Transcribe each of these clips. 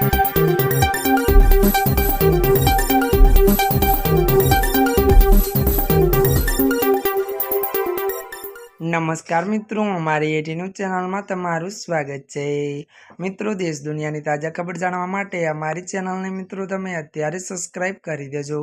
Thank you. નમસ્કાર મિત્રો, અમારી એટી ન્યૂઝ ચેનલમાં તમારું સ્વાગત છે. મિત્રો, દેશ દુનિયાની તાજા ખબર જાણવા માટે અમારી ચેનલને મિત્રો તમે અત્યારે સબસ્ક્રાઈબ કરી દેજો.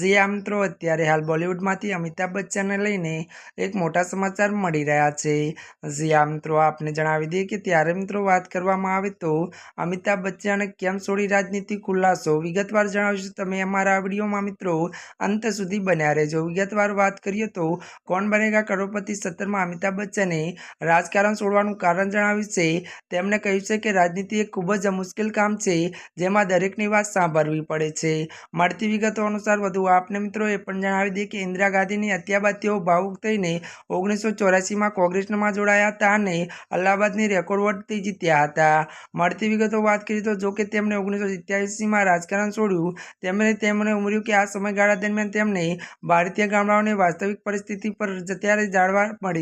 જી આ મિત્રો, અત્યારે હાલ બોલિવૂડમાંથી અમિતાભ બચ્ચનને લઈને એક મોટા સમાચાર મળી રહ્યા છે. જી આ મિત્રો, આપને જણાવી દઈએ કે ત્યારે મિત્રો વાત કરવામાં આવે તો અમિતાભ બચ્ચને કેમ છોડી રાજનીતિ ખુલાસો વિગતવાર જણાવીશું તમે અમારા વિડીયોમાં મિત્રો? અંત સુધી બન્યા રહેજો. વિગતવાર વાત કરીએ તો કોણ બનેગા? કરોડપતિ સત્તરમાં અમિતાભ બચ્ચને રાજકારણ છોડવાનું કારણ જણાવ્યું છે. તેમણે કહ્યું છે કે રાજનીતિ એક ખૂબ જ મુશ્કેલ કામ છે, જેમાં દરેકની વાત સાંભળવી પડે છે. મળતી વિગતો અનુસાર વધુ આપને મિત્રો એ પણ જણાવી દઈએ કે ઇન્દિરા ગાંધીની હત્યા બાદ તેઓ ભાવુક થઈને ઓગણીસો ચોરાસીમાં કોંગ્રેસમાં જોડાયા હતા અને અલ્હાબાદની રેકોર્ડ વોટથી જીત્યા હતા. મળતી વિગતો વાત કરીએ તો જો કે તેમણે ઓગણીસો સિત્યાસીમાં રાજકારણ છોડ્યું, તેમણે તેમણે ઉમેર્યું કે આ સમયગાળા દરમિયાન તેમને ભારતીય ગામડાઓની વાસ્તવિક પરિસ્થિતિ પર અત્યારે જાણવા મળી